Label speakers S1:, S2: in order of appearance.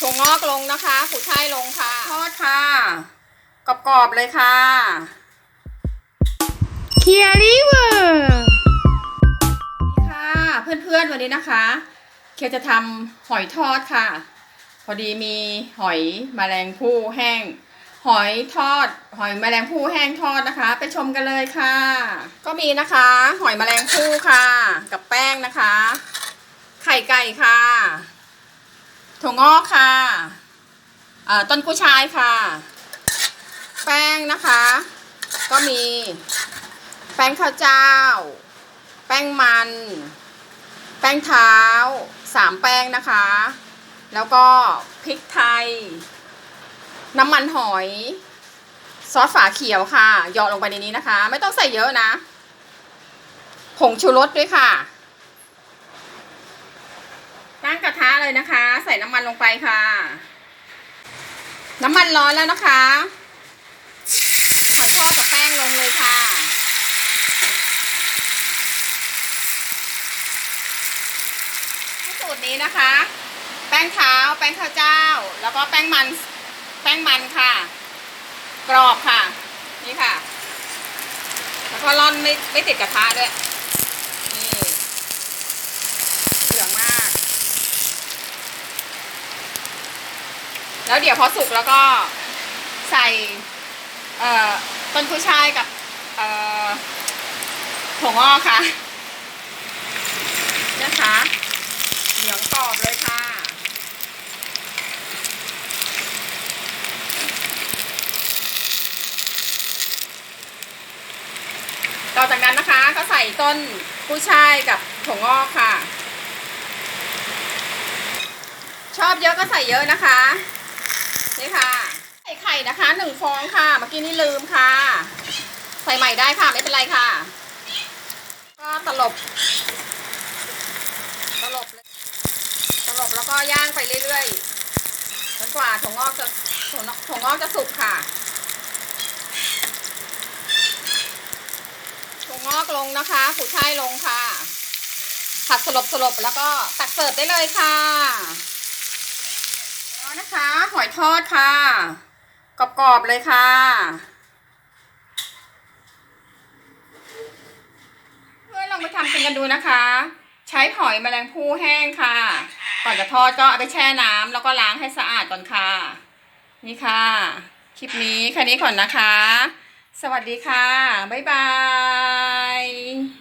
S1: ถั่วงอกลงนะคะขุยช่ายลงค่ะ ทอดค่ะ กรอบๆเลยค่ะ
S2: เคียริเวอร์
S1: ค่ะเพื่อนๆวันนี้นะคะ เคียวจะทำหอยทอดค่ะ พอดีมีหอยแมลงภู่แห้ง หอยทอด หอยแมลงภู่แห้งทอดนะคะ ไปชมกันเลยค่ะ ก็มีนะคะ หอยแมลงภู่ค่ะ กับแป้งนะคะ ไข่ไก่ค่ะ ถั่วงอกค่ะอ่อต้นกุ้ยชายค่ะ แป้งนะคะ ก็มี แป้งข้าวเจ้า แป้งมัน แป้งเท้าสามแป้งนะคะ แล้วก็พริกไทย น้ำมันหอย ซอสฝาเขียวค่ะหยอดลงไปในนี้นะคะ ไม่ต้องใส่เยอะนะ ผงชูรสด้วยค่ะ ตั้งกระทะเลยนะคะ ใส่น้ำมันลงไปค่ะ น้ำมันร้อนแล้วนะคะหอยทอดกับแป้งลงเลยค่ะ สูตรนี้นะคะ แป้งเท้าแป้งข้าวเจ้า แล้วก็แป้งมัน แป้งมันค่ะ กรอบค่ะ นี่ค่ะ แล้วก็ร่อนไม่ไม่ติดกระทะด้วย นี่เหลืองมาก แล้วเดี๋ยวพอสุกแล้วก็ใส่เอ่อต้นกุ้ยช่ายกับเอ่อถั่วงอกค่ะ นะคะ เหลืองกรอบเลยค่ะ ต่อจากนั้นนะคะก็ใส่ต้นกุ้ยช่ายกับถั่วงอกค่ะ ชอบเยอะก็ใส่เยอะนะคะ นี่ค่ะใส่ไข่นะคะหนึ่งฟองค่ะ เมื่อกี้นี่ลืมค่ะ ใส่ใหม่ได้ค่ะไม่เป็นไรค่ะ ก็ตลบ ตลบเลยตลบแล้วก็ย่างไปเรื่อยๆจนกว่าถั่วงอกจะถั่วงอกถั่วงอกจะสุกค่ะถั่วงอกลงนะคะขุยช่ายลงค่ะผัดสลบสลบแล้วก็ตักเสิร์ฟได้เลยค่ะ แล้วนะคะ หอยทอดค่ะ กรอบๆเลยค่ะ เพื่อนลองไปทำกินกันดูนะคะ ใช้หอยแมลงภู่แห้งค่ะ ก่อนจะทอดก็เอาไปแช่น้ำแล้วก็ล้างให้สะอาดก่อนค่ะ นี่ค่ะ คลิปนี้แค่นี้ก่อนนะคะ สวัสดีค่ะ บ๊ายบาย